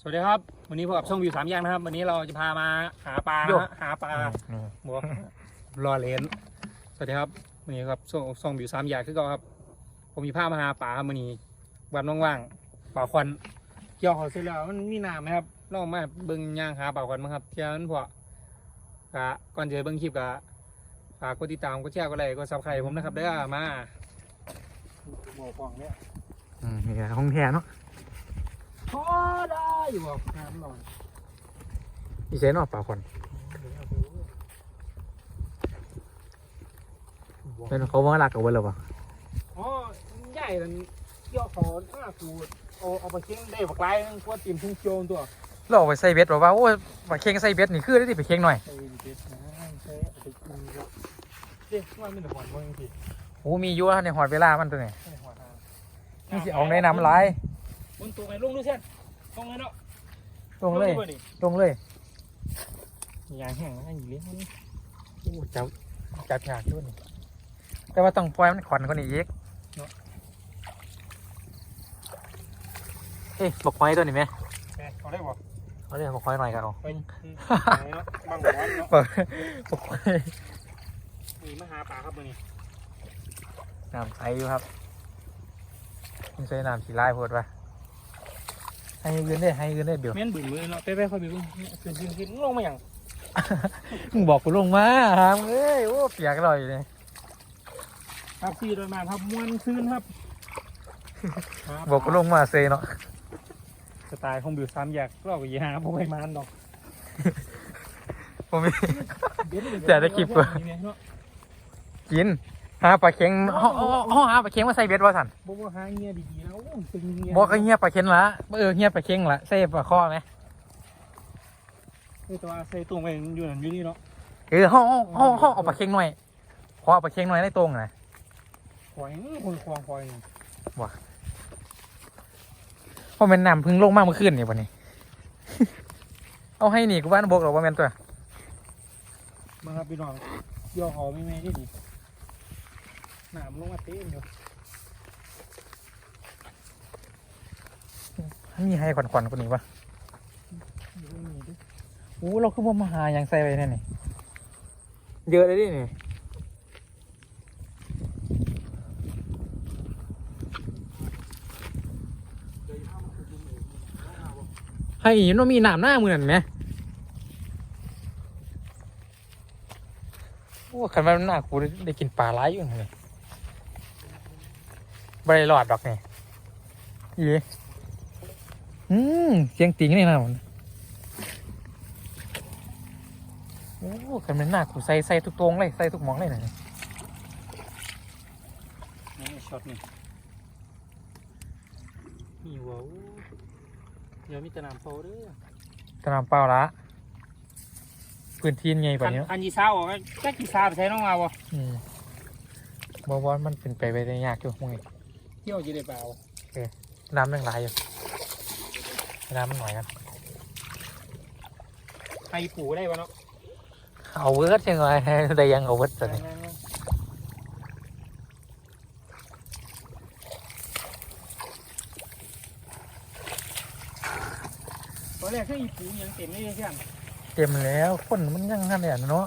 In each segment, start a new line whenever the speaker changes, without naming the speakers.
สวัสดีครับ วันนี้พบกับช่องวิวสามย่างนะครับ วันนี้เราจะพามาหาปลา
โย
นะฮะหาปลาบอกรอเลนสวัสดีครับวันนี้ครับช่องช่องวิวสามย่างคือเก็ครับ ผมมีผ้ามาหาปลาครับวันนี้วันว่างๆปลาควันเกี่ยวเขาเสร็จแล้วมันมีน้ำไหมครับลองมาเบิ่งย่างหาปลาควันมั้งครับเที่ยนั้นพวกกะก่อนจะเบิ่งคลิปกะฝากกดติดตามกดแชร์กดไลค์กดซับสไครต์ผมนะครับเด้อมาบอกฟองเนี่ย
อืมนี่แหละห้องแท้เนาะ
พอได้ อยู่บ่น้ำหน่อย
อีเซนออกปลาควันเป็นเขาว่ารักกับเว้ยหรอปะ
อ๋อใหญ่นั่นเกี่ยวขอถ้ากูเอาเอาไปเคียงได้บักไล่นึงพวกตีมทุ่งโจมตัว
เราเอาไปใส่เบ็ดบอกว่าโอ้ยปลาเค็งใส่เบ็ดนี่คือได้ดิไปเค็งหน่อย
ใส่เด็ดนะใส่เอาไปกินก็เด็ดว่ามันจะหวานบ่จริง
โอ้มีอยู่นะในหอดเวลามันตัวนี้
ๆไม่หวาน
นี่สิเอาในน้ำลาย
บนตัวไปลุงดูเส้น ตรงเลยเนาะ
ลงเลย
บ่นี่
ลงเลย
ยางแห้งนะอยู่เลี้ยงมัน
โอ้จับจับยากด้วยนี่แต่ว่าต้องปล่อยมันขอนกว่านี้อีกเอ๊ะบอกไว้ตัวนี้ไหม
แม่เอาได้บ่
เอาเรียกบอกไว้หน่อยกันเอา
ไปไหนเนาะบางบ่อนเนาะ
บอกบอกไว้
มีมาหาปลาครับมื้อนี้
น้ำใสอยู่ครับนี่ใส่น้ำสีลายโพดปะ ให้ยืนได้ให้ยืนได้เดี๋ยว
แม่นบึ้นมือเนาะไปไปค่อยไปลุงขึ้นขึ้นขึ้นลงมาหยัง
มึงบอกกูลงมาหามเอ้ยโอ้เปียกเลยเลย
ครับพี่โดยมาครับม่วนซื่นครับหาปลา
บอกกูลงมาเซเนาะ
สไตล์ของบิวซ้ำอยากเราก็อยาผมไปมานดอก
ผมมีแต่ได้คลิปกว่ากิน หาปลาเค็งห้องห้องหาปลาเค็งมาใส่เบ็ดว่าสัน
บอกว่าหาเงี้ยดีๆแล้วตึงเงี้ย
บอกก็เงียบปลาเค็งละเออเงียบปลาเค็งละใส่ปลาข้อไหม
เออตัวใส่ตุ้งไปอยู่นั่นอยู่นี่เนาะ
เออห้องห้องห้องห้องเอาปลาเค็งหน่อยขอเอาปลาเค็งหน่อยในตรงนะ
คอยคนควงคอย
เพราะมันน้ำเพึ่งลงมากเมื่อคืนนี่วันนี้เอาให้หนีกูบ้านบอกหรอกว่าแม่นตัว
มาครับพี่น้องย่อเขาไม่แม่ที่นี่ หนามลงมาเต้นอยู่
มีให้ขวัญขวัญคนนี้ปะ
อยู่ตรงนี้ดิ
โอ้เราคือว่ามาหาอย่างใส่ไปนี่ยนี่เยอะเลยดินี่
เดี๋ยวข้มมาคุมเองเอาบ่
ให้เห็นามีน้ำหน้ามือนั่นไหมโอ้ขันว่าหน้ากูได้ได้กินปลาร้ายอยู่เลย บริหลอดดอกนี่ยีอืมเสียงติงนี่นะมันโอ้ขันเป็นหน้ากูใส่ใส่ทุกตรงเลยใส่ทุกหมองเลยนะ
นี่ช็อตนี่นี่ว้าวเดี๋ยวมีแต่น้ำโฟเด้อ
ตะนำเปล่าละพื้นที่ไงแบบ
คัน
นี้
คันยีซ่าบอกว่าแค่กีซ่าไปใช้น้องมาบ่
อืมบอว่ามันเป็นไปไปได้ยากอยู่มึงนี่
เที่ยวจะได้เปล่า
น้ำยังไหลอยู่น้ำมันหน่อยกัน
ไห้ปูได้ปะเนาะ
เอาเวิร์ดยังไงได้ยังเอาเวิร์ดตัวนี้
ตอนแรกแค่อีปูยังเต็มเลยใช่ไหม
เต็มแล้วคนมันยังหันเนี่ยเนาะ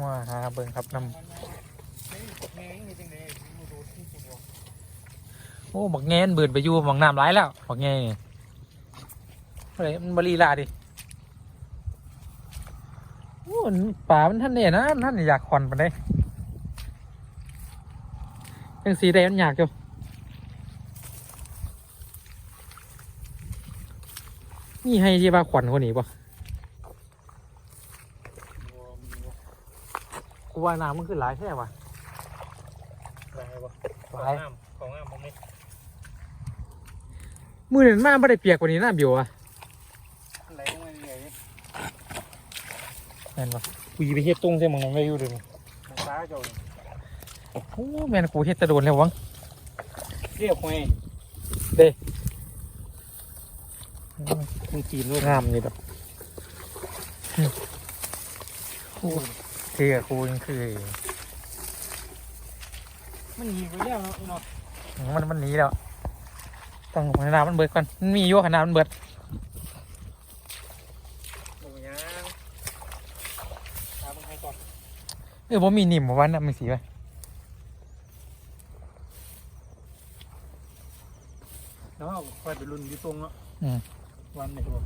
มาหาเบิ่งครับน
แม่งนี่จังเลยมาดูที่ตัวำ
โอ้บักแงนเบิดไปอยู่บักน้ำไหลแล้วบักแงนี่เฮ้ยมันบรีลาดิโอ้ป่ามันท่านเนี่ยนะท่านอยากขอนไปได้ยังสีแดงมันอยากอยู่นี่ให้ที่ว่าขวัญคนนี้ปะกูว่าน้ำมันขึ้นหลายแค่ปะ
ได้ปะ
หลาย
น้ำของน้ำผมนี่
มือหนึ่งมาไม่ได้เปียกกว่านี้น้ำบิวอะ
ไหลลงมาเรื่อย
แม่นปะ
ๆกูยีไปเฮ็ดตรงใช่มั้งมันไม่อยู่เลยตาเจ้า
โอ้แม่นกูเฮ็ดแตะโดนแล้ววัง
เรียกหอยมึงจีนด้วย
งามอยู่ดอกโอ้เที่ยกูยังคือ
มันหนีไปแล้วเนาะเนาะ
มันมันหนีแล้วต้องขนาดมันเบิดก่อนมันมีอยู่ขนาดมันเบิด
หมูย่างตามมึงให้ก่อน
เออผมมีนิ่มบ่วันน่ะมันสีไป
แล้วเอาคอยไปรุ่นอยู่ตรงเนาะ
อืม
วันไหนตัว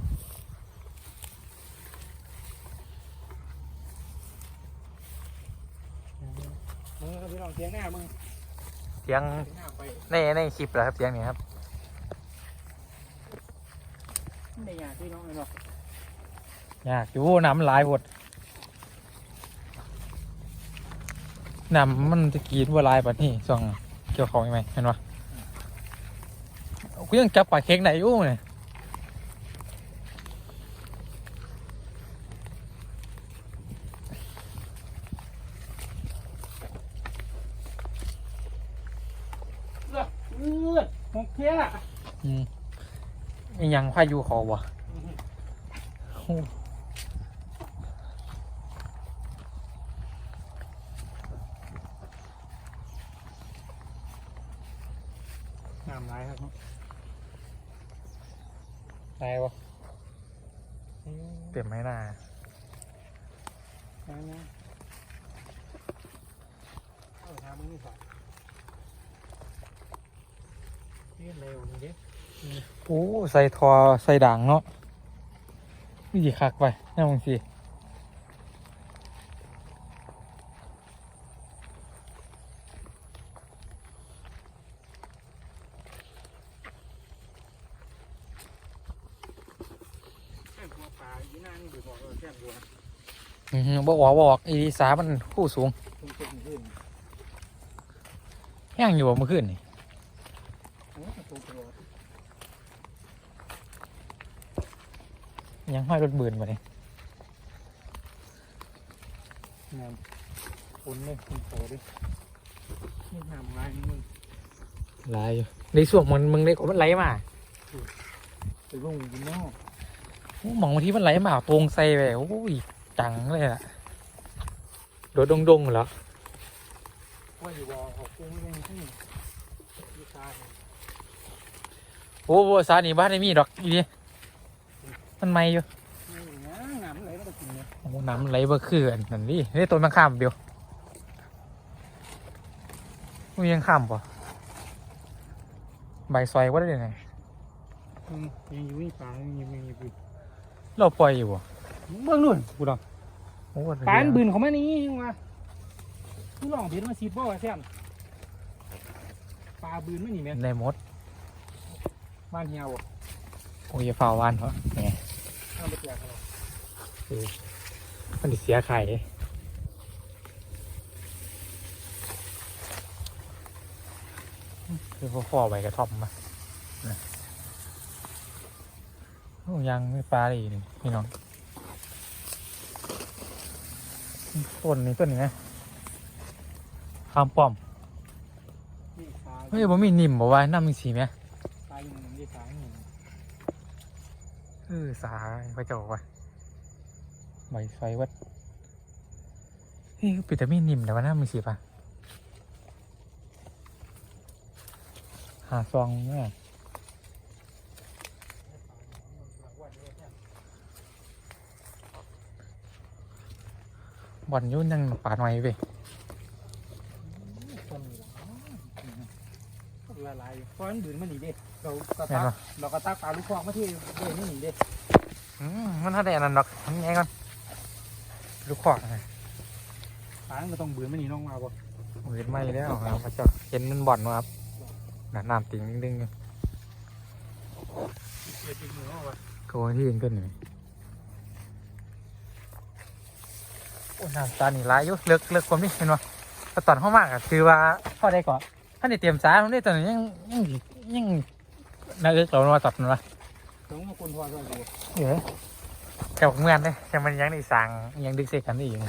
มึงครับพี่น้องเสียงหน้ามึง
เสียง
เสียงหน้าไป
ในในคลิปเหรอครับเสียงนี้ครับ
ไม่อยากพี่น้องเลยเนาะ
ยากอยู่น้ำมันหลายหมดน้ำมันตะกี้ว่าหลายปัดนี่ส่องเกี่ยวของยังไงเห็นปะกูยังจับปลาเค้กไหนอยู่เนี่ย
เลือดเลือด หกเทียอะ
อืมมียังพายุเขาวะโอ้
น้ำลายครับ
ตายวะเต็มไหมน่า
น้ำนะเอาทำมึงนี่ก่อนนี่เร็วนี่ดิ
โอ้ใส่ทอใส่ด่างเนาะนี่ดีคักไปน่ามึงสิ
แค่หัวปลาอีน่านี่ดูบอกเออแค่หัว
อือหือบอกว่าบอกอีสามันคู่สูง
ตุ้งตุ้งขึ้น
แห้งอยู่บ่เมื่อคืนนี่
โอ้ ยตุ้งตัว
ยังห้อยรถเบือนมาเนี่ย
งามฝุ่นเลยฝุ่นโผล่ดินี่น้ำลายมึง
ลายอยู่ในส่วนมันมึงได้ก็มันไหลมา
ไปลงกินนอก
โอ้มองบางทีมันไหลมาตรงใส่ไปโอ้ยจังเลยล่ะโดดดงๆเหรอ
ว่าอยู่บ่อออกกุ้งไม่ได้ที่ลูกตาเนี่ย
โอ้โหสานี่บ้านไม่มีดอกอีนี่มันไม่อยู่
นี่นะน้ำไหลมาตะกินเนี่ย
โอ้น้ำมันไหลบ่คืออันนั่นนี่นี่ต้นมะขามเบียวมันยังข้ามป่ะใบซอยว่าได้ยังไง
อืมยังอยู่นี่ปลายังอยู่ยังอยู่
เราปล่อยอยู่บ่
เบื้องนู่นกูดอง
โอ้
ปลาอันบืนเขามานี่มากูลองเบ็ดมาซีดบ่ว่าแซ่บปลาบืนไม่หนีแม่น
ในมด
บ้านเฮียวบ่
โอ้ยฝ่าวานเหรอแหม
เอาไปแจกเขาหรอก
มันสิเสียไข่คือพ่อพ่อใบกระท่อมมานะโอ้ยังไม่ปลาเลยนี่พี่น้องต้นนี้ต้นนี้ไหมข้ามป้อม
นี่ปลา
เฮ้ยผมมีนิ่มบอกว่าน้ำมีสีไหม
สามหนึ่ง
เออสายพระเจ้าว่ะใบไฟวัดเฮ้ยปิดแต่มีนิ่มแต่ว่าน้ำมีสีป่ะหาซองแม่บอลยุ่นยังป่าหน่อยเว้ย
ต้นนี้ ละลายอยู่เพราะมันบืนมันหนีเด้เราก็
แม่
ตั
น
ก
ปะ
เราก็ตักปลาลูกคอกมาที่เด้นี่หนีเด้
อืมมันถ้าได้อันนั้นดอกทำไงก่อนลูกขวากนะ
ปลามันก็ต้องบืนมันหนีน้องมาบ่
มือไหม้แล้วครับพระเจ้าเห็นมันบ่อนมาครับน่ะน้ำติ่งดึงๆอยู่
เดี๋ยวติดมือเอาไว้
โกนที่ยิงขึ้นหน่อยโอ้น้ำตานี่ร้ายอยู่เลิกเลิกความนี่เห็นปะแต่ตอนเข้ามากอะคือว่าพ่อได้ก่อน ท่านได้เตรียมสาผมได้ตอนนี้ยังยังยังน่าเอิกเรามาตัดมันวะ
ต้องมาคนพอซะดู
เดี๋ยวแกบอกเมื่อนเลยแต่มันยังได้สั่งยังดึกเสกกันได้อยู่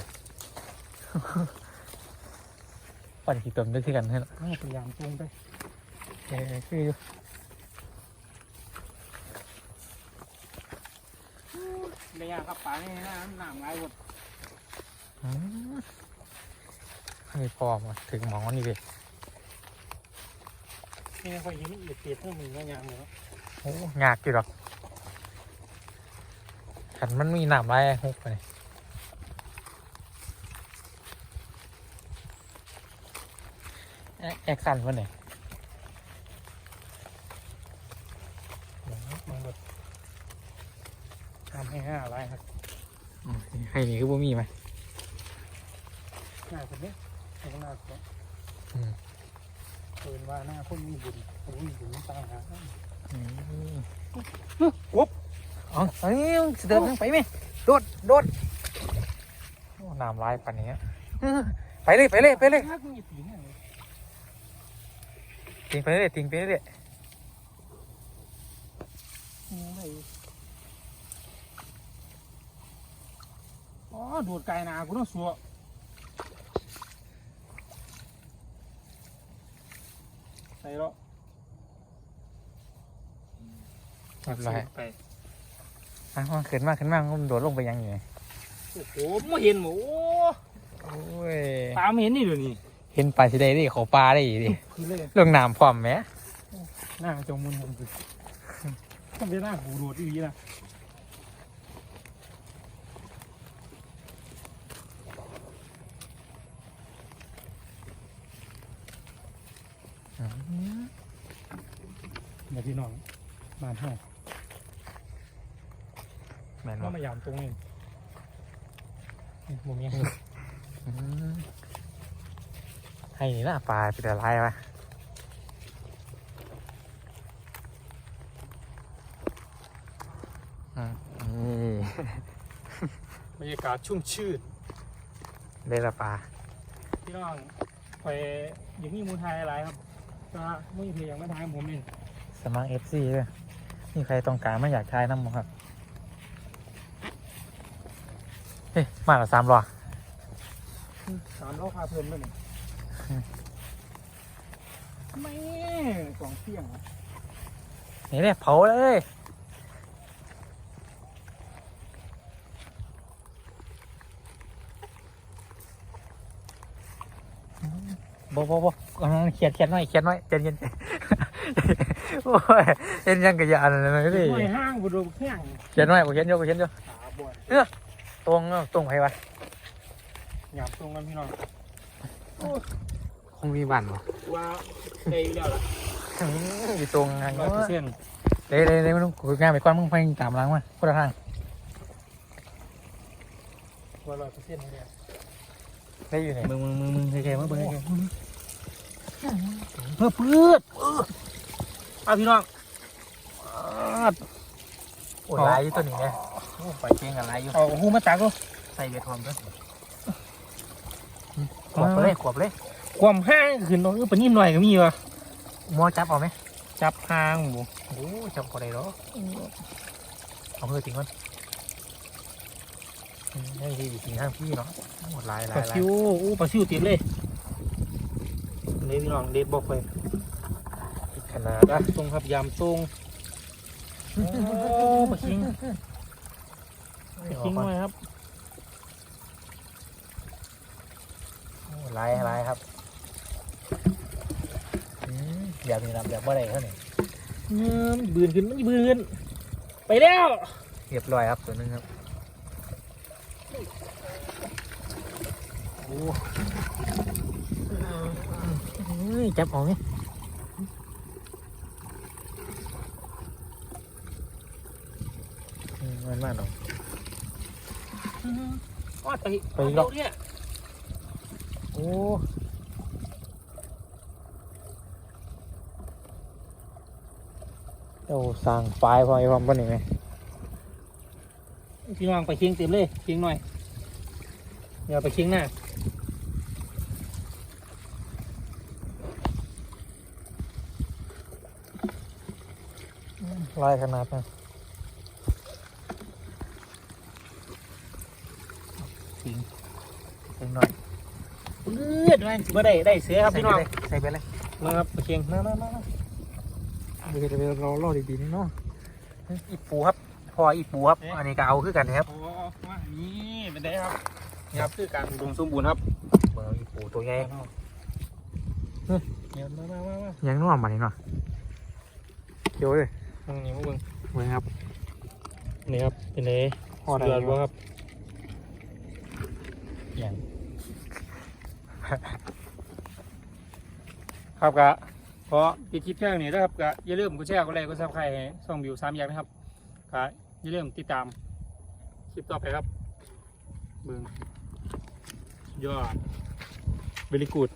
ปั่นขี้ตมดึกเสกกันให้ละ
ต้องพยายามตรงไป
เออคืออยู่
ไม่ยากครับปลานี่นะน้ำลายหมด
อืมให้พอมาถึงหมองวันนี้เลย
โอ้นี่ค่อยเห็นมันเอียดเปียดเท่ามือก็ยังเนาะ
โอ้ยากอยู่หรอกขันมันมีหนามไรฮุกไปนี่แอ๊ะแอคสั่นวะเนี่ย
มันแบบทำให้ห้าอะไรครับ
ใครนี่คือบ่มีไหม
หน้าคนนี้หน้าหน้าคน
อืม
เปินว่าหน้าคนมีบุญคนมีบุญตามหา
อืม
วบ
เอ๋อเอ้ยสเดินไปไหมโดดโดดโอ้หนามไรปันนี้อะเออไปเลยไปเลยไปเลย
ถ้าคุณมีปีเนี่ย
ติงไปเลยติงไปเลย
ไม่อ๋อดูดไก่นากูต้องสัว ส่แล้ว
เรียบร้อย
ไป
อะมันขึ้นมาขึ้นมามันโดดลงไปยังอยู่ไง
โอ้โหไม่เห็นหมู
โอ้ย
ตามเห็นนี่เดี๋ยวนี้
เห็นปลาสิได้ดิเขาปลาได้อีดิ
คือเลย
เรื่องน้ำพร้อมไหม
หน้าจงมุนผมคือทำเป็นหน้าหูโดดอีกนะ
ม
เดี๋ยวพี่น้องมาให้
แม่น
ก็
บ่
มายามตรงนี้มุมยัง
อืมให้นี่ละปลาเป็นอะไรวะอืมนี่
บรรยากาศชุ่มชื่น
ได้ละปลา
พี่น้องไปอย่างนี้มูลไทยอะไรครับ ก็ไม่มีเพลงไม่ทายผมเอง
สมัครเอฟซีเลยมีใครต้องการไม่อยากทายน้ำมั้งครับ เฮ้ยมาแล้วสามรอ
สามรอบพาเพลินไปหนึ่งแม่สองเที่ยงอะ
นี่เนี่ยเผาเลย บ่บ่บ่กำลังเขียนเขียนหน่อยเขียนหน่อยเย็นเย็นโอ้ยเย็นยังกะยานเลยดิ
ไม่ห้างบุรุษแข้ง
เขียนหน่อยบ่เขียนโยบ่เขียนโย
ขาบ่อย
ตรงเนาะตรงไปวะ
หยาบตรงกันพี่น้อง
คงมีบันบ่
ว่าเตยแล้วล่ะ
อยู่ตรงไง
ร้อยเปอร์เซ็นต์
เด้เด้เด้ไม่ต้องคุยงานไปก่อนมึงไปตามหล้างมาคนละทาง
ว่าร้อยเปอร์เซ็นต์เลย
ได้อยู่ไหน
มึงมึงมึงมึงใครๆมาเบิ่งใคร เพื่อเพื่อเอาพี่น้อง
โอ้ยลายอยู่ตัวนี้เนี่ยโอ้ไปเก่งกับลายอยู่
เอาหูมาตักก็
ใส่เบียร์ทอมด้วยขวบไปเลยขวบเลย
ความห้างขึ้นเนาะเออปะนิ่มหน่อยก็มีวะ
มัวจับเอาไหม
จับหางหมู
โอ้จับพอได้หรอเอาเพื่อทิ้งก่อนนี่ที่ทิ้งห้างพี่เนาะหมดลาย
ป
ลา
ลาย
ลาย
ซิวอู้ปลาซิวติดเลย เดพี่น้องเดดบอกไป
ขนาด
นะตรงครับยำตรงโอ้ปลาคิงปลาคิงหน่อยครับ
ลายลายครับแบบนี้ลำแบบว่าอะไรเท่านี้
เงินบืนขึ้นมันบืนไปแล้ว
เรียบร้อยครับตัวนึงครับโอ้ จับออกไหมมันมากเนาะ
อ๋อไป
ไปอีกรอบ
เนี่ย
โอ้เจ้าสั่งไฟล์พอไอ้ความเป็นยังไง
พี่น้องไปเคียงเต็มเลยเคียงหน่อยอย่าไปเคียงหน้า
ลายขนาดนั้น
ทิ้ง
เล็กน้อย
เลือดไหมบ่ได้ได้เสียครับพี่น้อง
ใส่ไปเลย
มาครับไปเคียงมามามามา
เดี๋ยวเดี๋ยวเราล่อดีๆนี่เนาะอีปูครับพออีปูครับอันนี้ก็เอาคือกันนะครับ
โอ้มานี่เป็นได้ครับนี่ครับคือการอุดมสมบูรณ์ครับ
เบอร์อีปูตัวใหญ่
เนี่ยมามามามา
ยังนัวมานี่เนาะเขียวเลย
ตรงนี้มาเบิ่ง
เว้ยครับ
นี่ครับเป็นไง
พอได้
เดือด
อยู่
บ่ครับอย่างครับกะขอปิดคลิปแค่นี้นะครับกะอย่าลืมกดแชร์กดไลค์กดซับสไครต์ให้ช่องบิวสามอย่างนะครับกะอย่าลืมติดตามคลิปต่อไปครับเบิ่งยอด very good